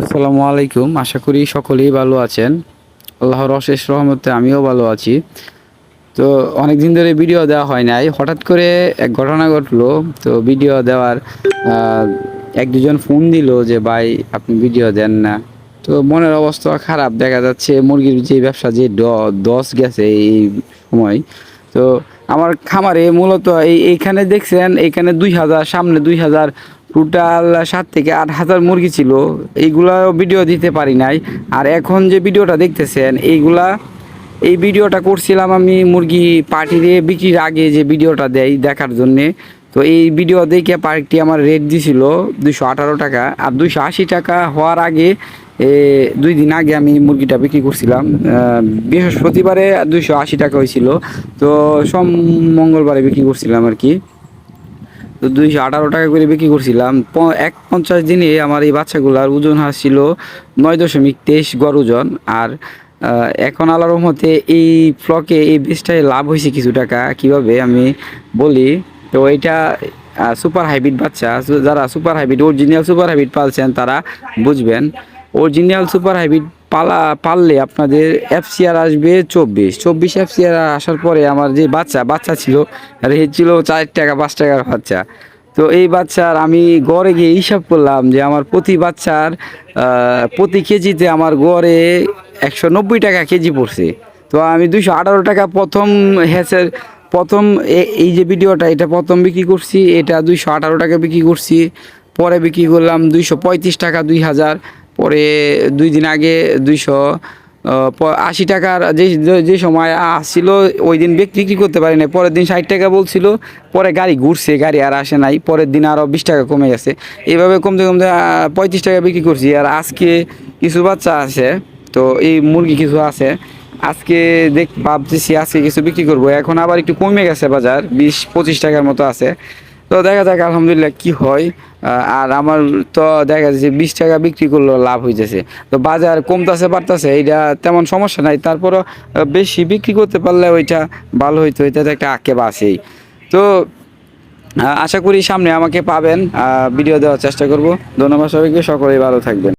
আসসালামু আলাইকুম। আশা করি সকলেই ভালো আছেন। আল্লাহর অশেষ রহমতে আমিও ভালো আছি। তো অনেক দিন ধরে ভিডিও দেওয়া হয় নাই। হঠাৎ করে এক ঘটনা ঘটলো। তো ভিডিও দেওয়ার এক দুজন ফোন দিল যে, ভাই, আপনি ভিডিও দেন না। তো মনের অবস্থা খারাপ। দেখা যাচ্ছে মুরগির যে ব্যবসা, যে দশ গেছে এই সময়। তো আমার খামারে মূলত এই, এইখানে দেখছেন, এইখানে দুই হাজার, সামনে দুই হাজার টোটাল সাত থেকে আট হাজার মুরগি ছিল। এইগুলা ভিডিও দিতে পারি নাই। আর এখন যে ভিডিওটা দেখতেছেন, এইগুলা, এই ভিডিওটা করছিলাম আমি মুরগি পার্টিরে বিক্রির আগে যে ভিডিওটা দেয় দেখার জন্যে। তো এই ভিডিও দেখে পার্কটি আমার রেট দিছিল দুশো আঠারো টাকা। আর দুশো আশি টাকা হওয়ার আগে দুই দিন আগে আমি মুরগিটা বিক্রি করছিলাম। বৃহস্পতিবারে দুইশো আশি টাকা হয়েছিল। তো সোম মঙ্গলবারে বিক্রি করছিলাম আর কি। তো দুইশো আঠারো টাকা করে বিক্রি করছিলাম। এক পঞ্চাশ দিনে আমার এই বাচ্চাগুলার ওজন আসছিল নয় দশমিক তেইশ গড় ওজন। আর এখন আল্লাহর রহমতে এই ফ্লকে এই বীজটায় লাভ হয়েছে কিছু টাকা। কীভাবে আমি বলি, তো এটা সুপার হাইব্রিড বাচ্চা। যারা super hybrid original super hybrid পালছেন তারা বুঝবেন। অরিজিনাল সুপার হাইব্রিড পালা পারলে আপনাদের এফসিআর আসবে চব্বিশ। চব্বিশ এফসিআর আসার পরে আমার যে বাচ্চা বাচ্চা ছিল রেট ছিল চার টাকা, পাঁচ টাকার বাচ্চা। তো এই বাচ্চার আমি গড়ে গিয়ে হিসাব করলাম যে আমার প্রতি বাচ্চার প্রতি কেজিতে আমার গড়ে একশো নব্বই টাকা কেজি পড়ছে। তো আমি দুশো আঠারো টাকা প্রথম হ্যাচের, প্রথম এই যে ভিডিওটা, এটা প্রথম বিক্রি করছি, এটা দুইশো আঠারো টাকা বিক্রি করছি, পরে বিক্রি করলাম দুইশো পঁয়ত্রিশ টাকা দুই হাজার। পরে দুই দিন আগে দুইশো আশি টাকার যে, যে- সময় আসছিল, ওই দিন বিক- বিক্রি করতে পারি না পরের দিন ষাট টাকা বলছিল, পরে গাড়ি ঘুরছে, গাড়ি আর আসে নাই। পরের দিন আরও বিশ টাকা কমে গেছে। এইভাবে কমতে কমতে পঁয়ত্রিশ টাকা বিক্রি করছি। আর আজকে কিছু বাচ্চা আছে, তো এই মুরগি কিছু আছে। আজকে দেখ, ভাবতেছি আজকে কিছু বিক্রি করব। এখন আবার একটু কমে গেছে বাজার, বিশ, পঁচিশ টাকার মতো আছে। তো দেখা যাক, আলহামদুলিল্লাহ কি হয়। আর আমার তো দেখা যাচ্ছে বিশ টাকা বিক্রি করলেও লাভ হইতেছে। তো বাজার কমতেছে, বাড়তেছে, এইটা তেমন সমস্যা নাই। তারপরও বেশি বিক্রি করতে পারলে ওইটা ভালো হইতো এটাতে একটা আক্ষেপ আছেই। তো আশা করি সামনে আমাকে পাবেন। ভিডিও দেওয়ার চেষ্টা করব। ধন্যবাদ সবাইকে, সকলেই ভালো থাকবেন।